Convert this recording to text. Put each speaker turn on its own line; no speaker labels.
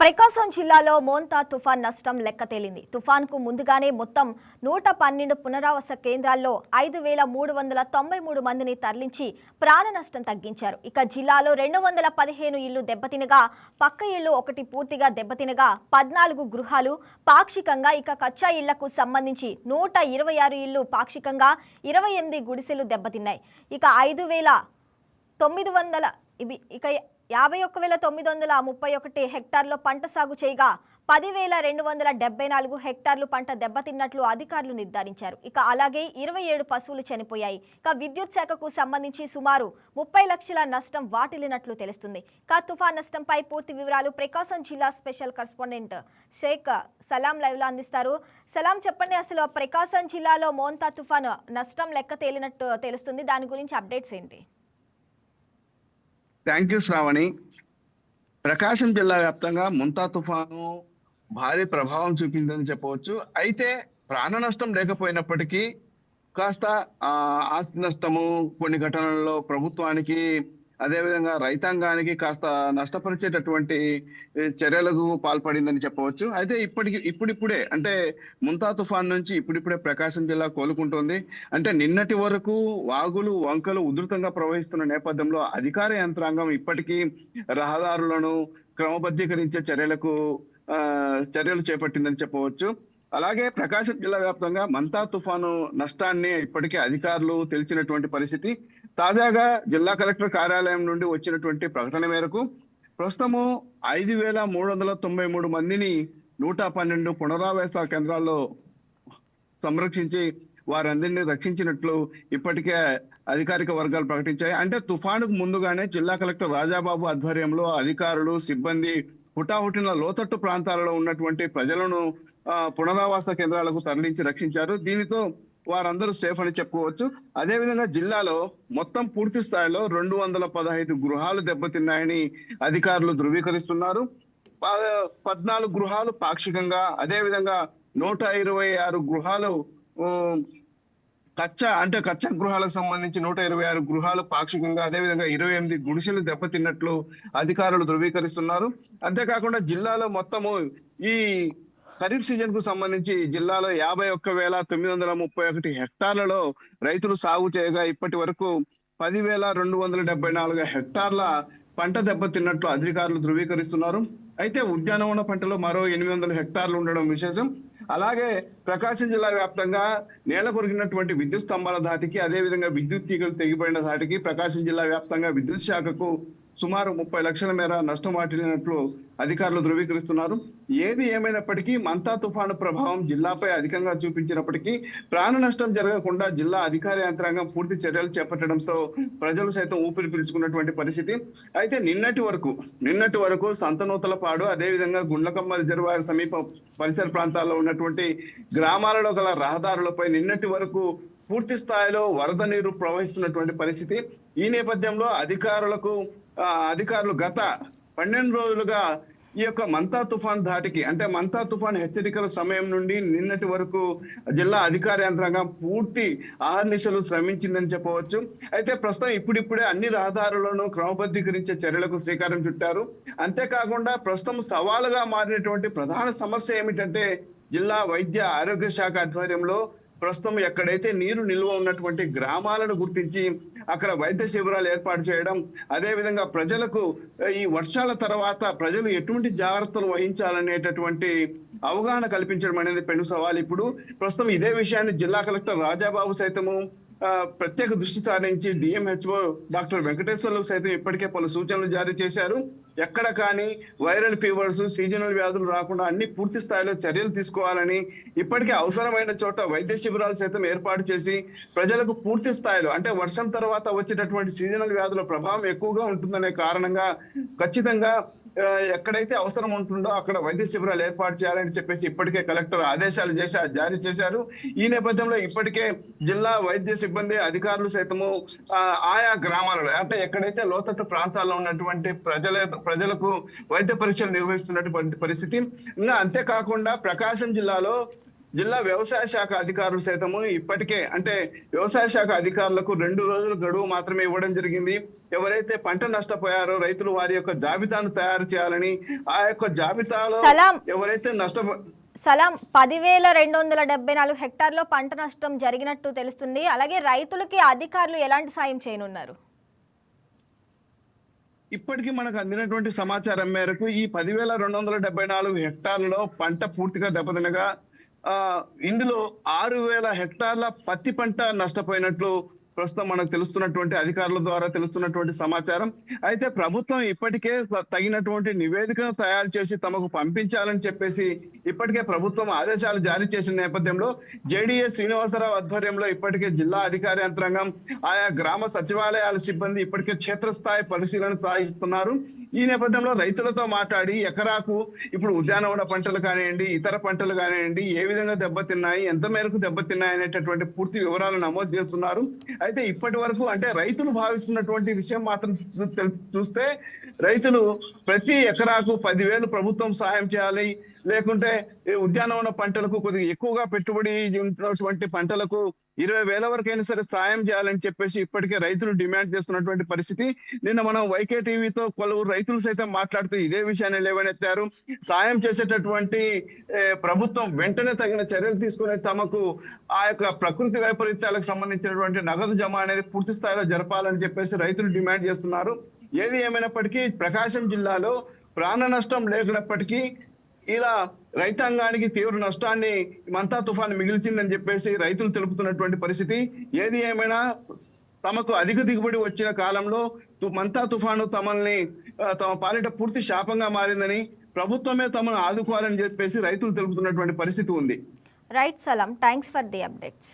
ప్రకాశం జిల్లాలో మోంతా తుఫాన్ నష్టం లెక్క తేలింది. తుఫాన్కు ముందుగానే మొత్తం నూట పన్నెండు పునరావాస కేంద్రాల్లో ఐదు వేల మూడు వందల తొంభై మూడు మందిని తరలించి ప్రాణ నష్టం తగ్గించారు. ఇక జిల్లాలో రెండు వందల పదిహేను ఇళ్ళు దెబ్బతినగా పక్క ఇళ్ళు ఒకటి పూర్తిగా దెబ్బతినగా పద్నాలుగు గృహాలు పాక్షికంగా ఇక కచ్చా ఇళ్ళకు సంబంధించి నూట ఇరవై ఆరు ఇళ్ళు పాక్షికంగా ఇరవై ఎనిమిది గుడిసెలు దెబ్బతిన్నాయి. ఇక ఐదు వేల తొమ్మిది వందల ఇవి ఇక యాభై ఒక్క వేల తొమ్మిది వందల ముప్పై ఒకటి హెక్టార్లో పంట సాగు చేయగా పదివేల రెండు వందల డెబ్బై నాలుగు హెక్టార్లు పంట దెబ్బతిన్నట్లు అధికారులు నిర్ధారించారు. ఇక అలాగే ఇరవై ఏడు పశువులు చనిపోయాయి. ఇక విద్యుత్ శాఖకు సంబంధించి సుమారు ముప్పై లక్షల నష్టం వాటిల్లినట్లు తెలుస్తుంది. ఇక తుఫాన్ నష్టంపై పూర్తి వివరాలు ప్రకాశం జిల్లా స్పెషల్ కరస్పాండెంట్ షేక్ సలాం లైవ్లో అందిస్తారు. సలాం చెప్పండి అసలు ప్రకాశం జిల్లాలో మోంతా తుఫాన్ నష్టం లెక్క తేలినట్టు తెలుస్తుంది. దాని గురించి అప్డేట్స్ ఏంటి?
Thank you Shravani. ప్రకాశం జిల్లా వ్యాప్తంగా ముంతా తుఫాను భారీ ప్రభావం చూపిందని చెప్పవచ్చు. అయితే ప్రాణ నష్టం లేకపోయినప్పటికీ కాస్త ఆస్తి నష్టము కొన్ని ఘటనల్లో ప్రభుత్వానికి అదేవిధంగా రైతాంగానికి కాస్త నష్టపరిచేటటువంటి చర్యలకు పాల్పడిందని చెప్పవచ్చు. అయితే ఇప్పటికి ఇప్పుడిప్పుడే అంటే ముంతా తుఫాన్ నుంచి ఇప్పుడిప్పుడే ప్రకాశం జిల్లా కోలుకుంటోంది. అంటే నిన్నటి వరకు వాగులు వంకలు ఉధృతంగా ప్రవహిస్తున్న నేపథ్యంలో అధికార యంత్రాంగం ఇప్పటికీ రహదారులను క్రమబద్ధీకరించే చర్యలకు చర్యలు చేపట్టిందని చెప్పవచ్చు. అలాగే ప్రకాశం జిల్లా వ్యాప్తంగా మంతా తుఫాను నష్టాన్ని ఇప్పటికే అధికారులు తెలిసినటువంటి పరిస్థితి. తాజాగా జిల్లా కలెక్టర్ కార్యాలయం నుండి వచ్చినటువంటి ప్రకటన మేరకు ప్రస్తుతము ఐదు వేల మూడు వందల తొంభై మూడు మందిని నూట పన్నెండు పునరావాస కేంద్రాల్లో సంరక్షించి వారందరినీ రక్షించినట్లు ఇప్పటికే అధికారిక వర్గాలు ప్రకటించాయి. అంటే తుఫానుకు ముందుగానే జిల్లా కలెక్టర్ రాజాబాబు ఆధ్వర్యంలో అధికారులు సిబ్బంది హుటాహుటిన లోతట్టు ప్రాంతాలలో ఉన్నటువంటి ప్రజలను పునరావాస కేంద్రాలకు తరలించి రక్షించారు. దీనితో వారందరూ సేఫ్ అని చెప్పుకోవచ్చు. అదేవిధంగా జిల్లాలో మొత్తం పూర్తి స్థాయిలో రెండు వందల పదహైదు గృహాలు దెబ్బతిన్నాయని అధికారులు ధృవీకరిస్తున్నారు. పద్నాలుగు గృహాలు పాక్షికంగా అదేవిధంగా నూట ఇరవై ఆరు గృహాలు కచ్చా అంటే కచ్చా గృహాలకు సంబంధించి నూట ఇరవై ఆరు గృహాలు పాక్షికంగా అదేవిధంగా ఇరవై ఎనిమిది గుడిసెలు దెబ్బతిన్నట్లు అధికారులు ధృవీకరిస్తున్నారు. అంతేకాకుండా జిల్లాలో మొత్తము ఈ ఖరీఫ్ సీజన్కు సంబంధించి జిల్లాలో యాభై ఒక్క వేల తొమ్మిది వందల ముప్పై ఒకటి హెక్టార్లలో రైతులు సాగు చేయగా ఇప్పటి వరకు పదివేల రెండు వందల డెబ్బై నాలుగు హెక్టార్ల పంట దెబ్బతిన్నట్లు అధికారులు ధృవీకరిస్తున్నారు. అయితే ఉద్యానవన పంటలో మరో ఎనిమిది వందల హెక్టార్లు ఉండడం విశేషం. అలాగే ప్రకాశం జిల్లా వ్యాప్తంగా నేల కొరిగినటువంటి విద్యుత్ స్తంభాల ధాటికి అదే విధంగా విద్యుత్ తీగలు తెగిపోయిన ధాటికి ప్రకాశం జిల్లా వ్యాప్తంగా విద్యుత్ శాఖకు సుమారు ముప్పై లక్షల మేర నష్టం వాటిల్లినట్లు అధికారులు ధృవీకరిస్తున్నారు. ఏది ఏమైనప్పటికీ మంతా తుఫాను ప్రభావం జిల్లాపై అధికంగా చూపించినప్పటికీ ప్రాణ నష్టం జరగకుండా జిల్లా అధికార యంత్రాంగం పూర్తి చర్యలు చేపట్టడంతో ప్రజలు సైతం ఊపిరి పీల్చుకున్నటువంటి పరిస్థితి. అయితే నిన్నటి వరకు నిన్నటి వరకు సంతనూతలపాడు అదేవిధంగా గుండ్లకమ్మ రిజర్వాయర్ సమీప పరిసర ప్రాంతాల్లో ఉన్నటువంటి గ్రామాలలో గల రహదారులపై నిన్నటి వరకు పూర్తి స్థాయిలో వరద నీరు ప్రవహిస్తున్నటువంటి పరిస్థితి. ఈ నేపథ్యంలో అధికారులకు అధికారులు గత పన్నెండు రోజులుగా ఈ యొక్క మంతా తుఫాన్ ధాటికి అంటే మంతా తుఫాన్ హెచ్చరికల సమయం నుండి నిన్నటి వరకు జిల్లా అధికార యంత్రాంగం పూర్తి ఆహర్నిశలు శ్రమించిందని చెప్పవచ్చు. అయితే ప్రస్తుతం ఇప్పుడిప్పుడే అన్ని రహదారులను క్రమబద్ధీకరించే చర్యలకు శ్రీకారం చుట్టారు. అంతేకాకుండా ప్రస్తుతం సవాలుగా మారినటువంటి ప్రధాన సమస్య ఏమిటంటే జిల్లా వైద్య ఆరోగ్య శాఖ ఆధ్వర్యంలో ప్రస్తుతం ఎక్కడైతే నీరు నిల్వ ఉన్నటువంటి గ్రామాలను గుర్తించి అక్కడ వైద్య శిబిరాలు ఏర్పాటు చేయడం అదే విధంగా ప్రజలకు ఈ వర్షాల తర్వాత ప్రజలు ఎటువంటి జాగ్రత్తలు వహించాలనేటటువంటి అవగాహన కల్పించడం అనేది పెను సవాల్. ఇప్పుడు ప్రస్తుతం ఇదే విషయాన్ని జిల్లా కలెక్టర్ రాజాబాబు సైతము ప్రత్యేక దృష్టి సారించి డిఎంహెచ్ఓ డాక్టర్ వెంకటేశ్వర్లు సైతం ఇప్పటికే పలు సూచనలు జారీ చేశారు. ఎక్కడ కానీ వైరల్ ఫీవర్స్ సీజనల్ వ్యాధులు రాకుండా అన్ని పూర్తి స్థాయిలో చర్యలు తీసుకోవాలని ఇప్పటికే అవసరమైన చోట వైద్య శిబిరాలు సైతం ఏర్పాటు చేసి ప్రజలకు పూర్తి స్థాయిలో అంటే వర్షం తర్వాత వచ్చేటటువంటి సీజనల్ వ్యాధుల ప్రభావం ఎక్కువగా ఉంటుందనే కారణంగా ఖచ్చితంగా ఎక్కడైతే అవసరం ఉంటుందో అక్కడ వైద్య శిబిరాలు ఏర్పాటు చేయాలని చెప్పేసి ఇప్పటికే కలెక్టర్ ఆదేశాలు చేశా జారీ చేశారు. ఈ నేపథ్యంలో ఇప్పటికే జిల్లా వైద్య సిబ్బంది అధికారులు సైతము ఆయా గ్రామాలలో అంటే ఎక్కడైతే లోతట్టు ప్రాంతాల్లో ఉన్నటువంటి ప్రజల ప్రజలకు వైద్య పరీక్షలు నిర్వహిస్తున్నటువంటి పరిస్థితి ఇంకా అంతేకాకుండా ప్రకాశం జిల్లాలో జిల్లా వ్యవసాయ శాఖ అధికారులు సైతము ఇప్పటికే అంటే వ్యవసాయ శాఖ అధికారులకు రెండు రోజుల గడువు మాత్రమే ఇవ్వడం జరిగింది. ఎవరైతే పంట నష్టపోయారో రైతులు వారి యొక్క జాబితాను తయారు చేయాలని ఆ యొక్క జాబితాలో. ఎవరైతే నష్టపో
సలాం పదివేల రెండు వందల డెబ్బై నాలుగు హెక్టార్లో పంట నష్టం జరిగినట్టు తెలుస్తుంది. అలాగే రైతులకి అధికారులు ఎలాంటి సాయం చేయనున్నారు?
ఇప్పటికీ మనకు అందినటువంటి సమాచారం మేరకు ఈ పదివేల రెండు వందల డెబ్బై నాలుగు హెక్టార్లలో పంట పూర్తిగా దెబ్బతినగా ఇందులో ఆరు వేల హెక్టార్ల పత్తి పంట నష్టపోయినట్లు ప్రస్తుతం మనకు తెలుస్తున్నటువంటి అధికారుల ద్వారా తెలుస్తున్నటువంటి సమాచారం. అయితే ప్రభుత్వం ఇప్పటికే తగినటువంటి నివేదికను తయారు చేసి తమకు పంపించాలని చెప్పేసి ఇప్పటికే ప్రభుత్వం ఆదేశాలు జారీ చేసిన నేపథ్యంలో జేడీఎస్ శ్రీనివాసరావు ఆధ్వర్యంలో ఇప్పటికే జిల్లా అధికారి యంత్రాంగం ఆయా గ్రామ సచివాలయాల సిబ్బంది ఇప్పటికే క్షేత్రస్థాయి పరిశీలన సాగిస్తున్నారు. ఈ నేపథ్యంలో రైతులతో మాట్లాడి ఎకరాకు ఇప్పుడు ఉద్యానవన పంటలు కానివ్వండి ఇతర పంటలు కానివ్వండి ఏ విధంగా దెబ్బతిన్నాయి ఎంత మేరకు దెబ్బతిన్నాయి అనేటటువంటి పూర్తి వివరాలు నమోదు చేస్తున్నారు. అయితే ఇప్పటి వరకు అంటే రైతులు భావిస్తున్నటువంటి విషయం మాత్రం చూస్తే రైతులు ప్రతి ఎకరాకు పదివేలు ప్రభుత్వం సహాయం చేయాలి లేకుంటే ఉద్యానవన పంటలకు కొద్దిగా ఎక్కువగా పెట్టుబడి ఉన్నటువంటి పంటలకు ఇరవై వేల వరకైనా సరే సాయం చేయాలని చెప్పేసి ఇప్పటికే రైతులు డిమాండ్ చేస్తున్నటువంటి పరిస్థితి. నిన్న మనం వైకే టీవీతో పలువురు రైతులు సైతం మాట్లాడుతూ ఇదే విషయాన్ని లేవనెత్తారు. సాయం చేసేటటువంటి ప్రభుత్వం వెంటనే తగిన చర్యలు తీసుకుని తమకు ఆ యొక్క ప్రకృతి వైపరీత్యాలకు సంబంధించినటువంటి నగదు జమ అనేది పూర్తి స్థాయిలో జరపాలని చెప్పేసి రైతులు డిమాండ్ చేస్తున్నారు. ఏది ఏమైనప్పటికీ ప్రకాశం జిల్లాలో ప్రాణ నష్టం లేకున్నప్పటికీ ఇలా రైతాంగానికి తీవ్ర నష్టాన్ని మంతా తుఫాను మిగిల్చిందని చెప్పేసి రైతులు తెలుపుతున్నటువంటి పరిస్థితి. ఏది ఏమైనా తమకు అధిక దిగుబడి వచ్చిన కాలంలో మంతా తుఫాను తమల్ని తమ పాలిట పూర్తి శాపంగా మారిందని ప్రభుత్వమే తమను ఆదుకోవాలని చెప్పేసి రైతులు తెలుపుతున్నటువంటి పరిస్థితి ఉంది.
రైట్ సలాం థ్యాంక్స్ ఫర్ ది అప్డేట్స్.